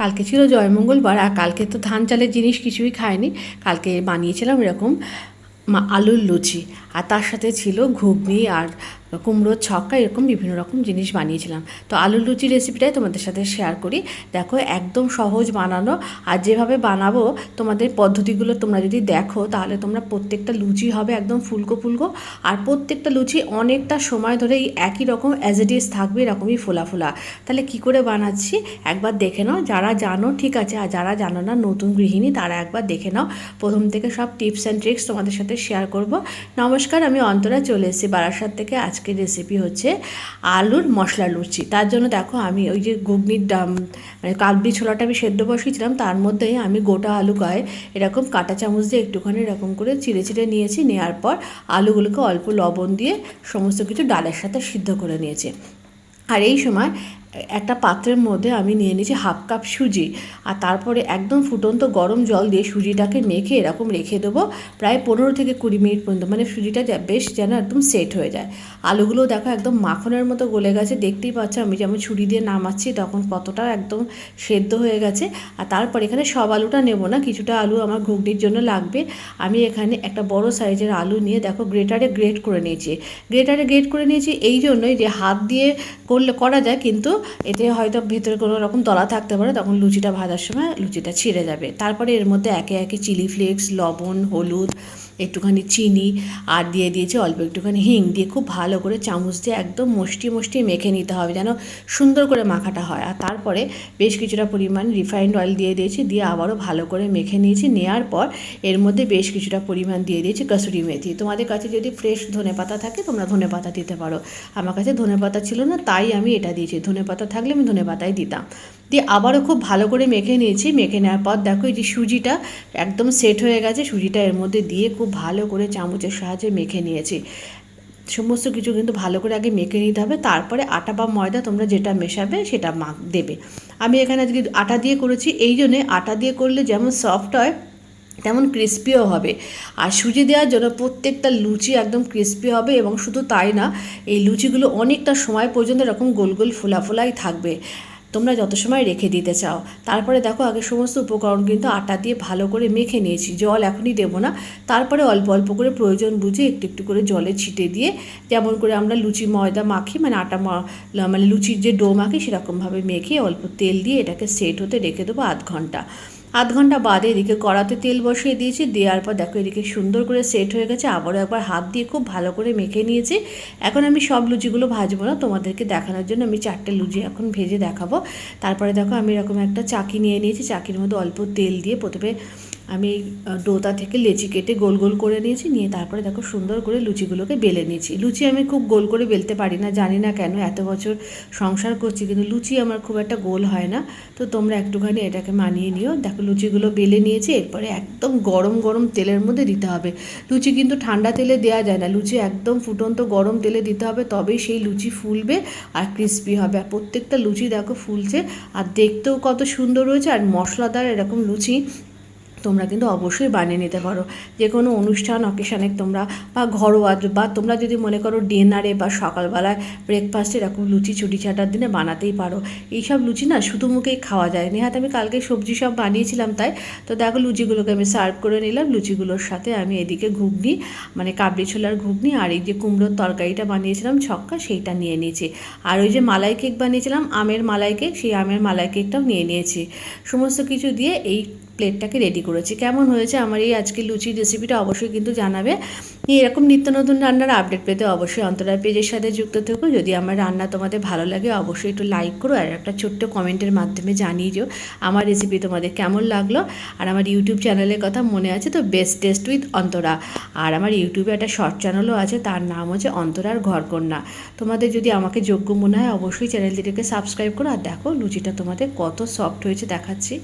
কালকে ছিল জয়মঙ্গলবার আর কালকে তো ধান চালের জিনিস কিছুই খায়নি। কালকে বানিয়েছিলাম এরকম আলুর লুচি। আর তার সাথে ছিল ঘুগনি আর কুমড়োর ছক্কা, এরকম বিভিন্ন রকম জিনিস বানিয়েছিলাম। তো আলুর লুচি রেসিপিটাই তোমাদের সাথে শেয়ার করি। দেখো, একদম সহজ বানানো। আর যেভাবে বানাবো, তোমাদের পদ্ধতিগুলো তোমরা যদি দেখো, তাহলে তোমরা প্রত্যেকটা লুচি হবে একদম ফুলকো ফুলকো। আর প্রত্যেকটা লুচি অনেকটা সময় ধরে এই একই রকম অ্যাজ ইট ইজ থাকবে, এরকমই ফোলা ফোলা। তাহলে কি করে বানাচ্ছি? একবার দেখে নাও। যারা জানো, ঠিক আছে, আর যারা জানো না, নতুন গৃহিণী, তারা একবার দেখে নাও। প্রথম থেকে সব টিপস অ্যান্ড ট্রিক্স তোমাদের সাথে শেয়ার করব। নমস্কার, আমি অন্তরা, চলে এসেছি বারাসাত থেকে আজকের রেসিপি হচ্ছে আলুর মশলা লুচি। তার জন্য দেখো আমি ওই যে ঘুগনির ডাম মানে কাবলি ছোলাটা আমি সেদ্ধ বসিয়েছিলাম, তার মধ্যেই আমি গোটা আলু গায়ে এরকম কাটা চামচ দিয়ে একটুখানি এরকম করে চিড়ে চিড়ে নিয়েছি নেওয়ার পর আলুগুলোকে অল্প লবণ দিয়ে সমস্ত কিছু ডালের সাথে সিদ্ধ করে নিয়েছি। আর এই সময় একটা পাত্রের মধ্যে আমি নিয়ে নিয়েছি হাফ কাপ সুজি। আর তারপরে একদম ফুটন্ত গরম জল দিয়ে সুজিটাকে মেখে এরকম রেখে দেবো। প্রায় পনেরো থেকে কুড়ি মিনিট পর্যন্ত। মানে সুজিটা বেশ যেন একদম সেট হয়ে যায়। আলুগুলো দেখো একদম মাখনের মতো গলে গেছে। দেখতেই পাচ্ছ আমি যেমন ছুরি দিয়ে নামাচ্ছি, তখন কতটা একদম সেদ্ধ হয়ে গেছে। আর তারপর এখানে সব আলুটা নেব না। কিছুটা আলু আমার ঘুগনির জন্য লাগবে। আমি এখানে একটা বড় সাইজের আলু নিয়ে দেখো গ্রেটারে গ্রেট করে নিয়েছি। গ্রেটারে গ্রেট করে নিয়েছি এই জন্যই যে হাত দিয়ে করলে করা যায়, কিন্তু এতে হয়তো ভিতরে কোনো রকম দলা থাকতে পারে, তখন লুচিটা ভাজার সময় লুচিটা ছিঁড়ে যাবে। তারপরে এর মধ্যে একে একে চিলি ফ্লেক্স, লবণ, হলুদ একটুখানি চিনি আর দিয়ে দিয়েছি, অল্প একটুখানি হিং দিয়ে খুব ভালো করে চামচ দিয়ে একদম মুষ্টি মুষ্টি মেখে নিতে হবে যেন সুন্দর করে মাখাটা হয়। আর তারপরে বেশ কিছুটা পরিমাণ রিফাইন্ড অয়েল দিয়ে দিয়েছি, দিয়ে আবারও ভালো করে মেখে নিয়েছি। নেওয়ার পর এর মধ্যে বেশ কিছুটা পরিমাণ দিয়ে দিয়েছি কসুরি মেথি। তোমাদের কাছে যদি ফ্রেশ ধনে পাতা থাকে তোমরা ধনে পাতা দিতে পারো। আমার কাছে ধনে পাতা ছিল না, তাই আমি এটা দিয়েছি। ধনে পাতা থাকলে আমি ধনে পাতাই দিতাম। দিয়ে আবারও খুব ভালো করে মেখে নিয়েছি। মেখে নেওয়ার পর দেখো এই যে সুজিটা একদম সেট হয়ে গেছে। সুজিটা এর মধ্যে দিয়ে খুব ভালো করে চামচের সাহায্যে মেখে নিয়েছি। সমস্ত কিছু কিন্তু ভালো করে আগে মেখে নিতে হবে। তারপরে আটা বা ময়দা তোমরা যেটা মেশাবে সেটা মাখ দেবে। আমি এখানে আজকে আটা দিয়ে করেছি। এই জন্যে আটা দিয়ে করলে যেমন সফট হয়, তেমন ক্রিস্পিও হবে। আর সুজি দেওয়ার জন্য প্রত্যেকটা লুচি একদম ক্রিস্পি হবে এবং শুধু তাই না, এই লুচিগুলো অনেকটা সময় পর্যন্ত এরকম গোল গোল ফোলা ফোলাই থাকবে। তোমরা যত সময় রেখে দিতে চাও। তারপরে দেখো, আগে সমস্ত উপকরণ কিন্তু আটা দিয়ে ভালো করে মেখে নিয়েছি। জল এখনই দেবো না। তারপরে অল্প অল্প করে প্রয়োজন বুঝে একটু একটু করে জলে ছিটে দিয়ে, যেমন করে আমরা লুচি, ময়দা মাখি মানে আটা মানে লুচির যে ডো মাখি, সেরকমভাবে মেখে অল্প তেল দিয়ে এটাকে সেট হতে রেখে দেবো আধ ঘণ্টা। আধ ঘণ্টা বাদে এদিকে কড়াতে তেল বসিয়ে দিয়েছি, দেওয়ার পর দেখো এদিকে সুন্দর করে সেট হয়ে গেছে, আবারও একবার হাত দিয়ে খুব ভালো করে মেখে নিয়েছি। এখন আমি সব লুচিগুলো ভাজবো না, তোমাদেরকে দেখানোর জন্য আমি চারটে লুচি এখন ভেজে দেখাবো। তারপরে দেখো আমি এরকম একটা চাকি নিয়ে নিয়েছি, চাকির মধ্যে অল্প তেল দিয়ে প্রথমে আমি ডোতা থেকে লেচি কেটে গোল গোল করে নিয়েছি, নিয়ে তারপরে দেখো সুন্দর করে লুচিগুলোকে বেলে নিয়েছি। লুচি আমি খুব গোল করে বেলতে পারি না, জানি না কেন, এত বছর সংসার করছি কিন্তু লুচি আমার খুব একটা গোল হয় না। তো তোমরা একটুখানি এটাকে মানিয়ে নিও। দেখো লুচিগুলো বেলে নিয়েছি, এরপরে একদম গরম গরম তেলের মধ্যে দিতে হবে। লুচি কিন্তু ঠান্ডা তেলে দেওয়া যায় না, লুচি একদম ফুটন্ত গরম তেলে দিতে হবে, তবেই সেই লুচি ফুলবে আর ক্রিস্পি হবে। আর প্রত্যেকটা লুচি দেখো ফুলছে, আর দেখতেও কত সুন্দর রয়েছে আর মশলাদার এরকম লুচি তোমরা কিন্তু অবশ্যই বানিয়ে নিতে পারো। যে কোনো অনুষ্ঠান অকেশানে তোমরা বা ঘরোয়া বা তোমরা যদি মনে করো ডিনারে বা সকালবেলায় ব্রেকফাস্টে এরকম লুচি ছুটি ছাটার দিনে বানাতেই পারো। এইসব লুচি না শুধু মুখেই খাওয়া যায় নেহাত আমি কালকে সবজি সব বানিয়েছিলাম তাই। তো দেখো লুচিগুলোকে আমি সার্ভ করে নিলাম। লুচিগুলোর সাথে আমি এদিকে ঘুগনি মানে কাবলি ছোলার ঘুগনি আর এই যে কুমড়োর তরকারিটা বানিয়েছিলাম ছক্কা, সেইটা নিয়ে নিয়েছি। আর ওই যে মালাই কেক বানিয়েছিলাম, আমের মালাই কেক, সেই আমের মালাই কেকটাও নিয়ে নিয়েছি। সমস্ত কিছু দিয়ে এই প্লেটটাকে রেডি করেছি। কেমন হয়েছে আমার এই আজকে লুচির রেসিপিটা অবশ্যই কিন্তু জানাবে। এরকম নিত্য নতুন রান্নার আপডেট পেতে অবশ্যই অন্তরায় পেজের সাথে যুক্ত থেকো। যদি আমার রান্না তোমাদের ভালো লাগে, অবশ্যই একটু লাইক করো আর একটা ছোট্ট কমেন্টের মাধ্যমে জানিয়ে দিও আমার রেসিপি তোমাদের কেমন লাগল। আর আমার ইউটিউব চ্যানেলের কথা মনে আছে তো বেস্ট টেস্ট উইথ অন্তরা। আর আমার ইউটিউবে একটা শর্ট চ্যানেলও আছে, তার নাম হচ্ছে অন্তরার ঘরকন্যা। তোমাদের যদি আমাকে যোগ্য মনে হয়, অবশ্যই চ্যানেলটিকে সাবস্ক্রাইব করো। আর দেখো লুচিটা তোমাদের কত সফট হয়েছে, দেখাচ্ছি।